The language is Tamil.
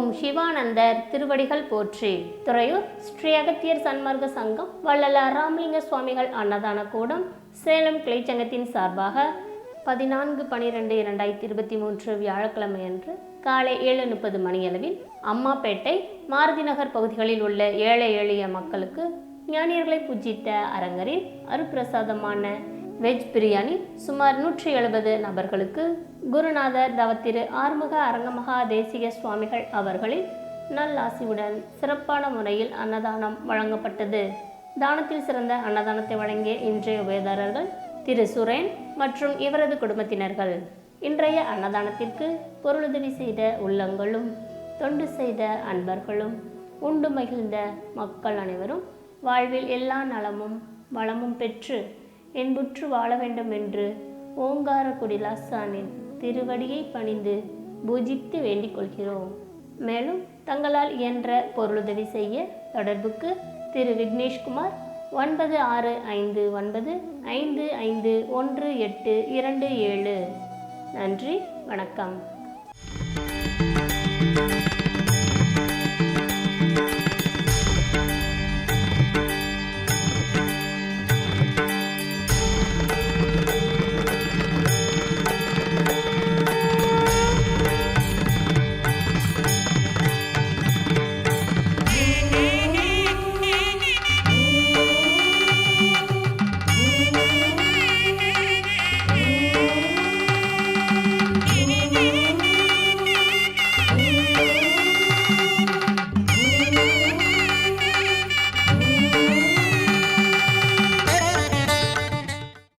ஓம் சிவானந்தர் திருவடிகள் போற்றி. துறையூர் ஸ்ரீ அகத்தியர் சன்மார்க்க சங்கம் வள்ளலார் ராமலிங்க சுவாமிகள் அன்னதான கூடம் சேலம் கிளைச்சங்கத்தின் சார்பாக பதினான்கு பனிரெண்டு இரண்டாயிரத்தி இருபத்தி மூன்று வியாழக்கிழமை அன்று காலை ஏழு முப்பது மணியளவில் அம்மாப்பேட்டை மாருதி நகர் பகுதிகளில் உள்ள ஏழை எளிய மக்களுக்கு ஞானியர்களை பூஜித்த அரங்கரின் அருப்பிரசாதமான வெஜ் பிரியாணி சுமார் நூற்றி எழுபது நபர்களுக்கு குருநாதர் தவத்திரு ஆறுமுக அரங்கமகா தேசிக சுவாமிகள் அவர்களின் நல்லாசியுடன் சிறப்பான முறையில் அன்னதானம் வழங்கப்பட்டது. தானத்தில் சிறந்த அன்னதானத்தை வழங்கிய இன்றைய உபயதாரர்கள் திரு சுரேன் மற்றும் இவரது குடும்பத்தினர்கள். இன்றைய அன்னதானத்திற்கு பொருளுதவி செய்த உள்ளங்களும் தொண்டு செய்த அன்பர்களும் உண்டு மகிழ்ந்த மக்கள் அனைவரும் வாழ்வில் எல்லா நலமும் வளமும் பெற்று என்புற்று வாழ வேண்டும் என்று ஓங்கார குடிலாசானின் திருவடியை பணிந்து பூஜித்து வேண்டிக் கொள்கிறோம். மேலும் தங்களால் இயன்ற பொருளுதவி செய்ய தொடர்புக்கு திரு விக்னேஷ்குமார் ஒன்பது ஆறு ஐந்து ஒன்பது ஐந்து ஐந்து ஒன்று எட்டு இரண்டு ஏழு. நன்றி வணக்கம்.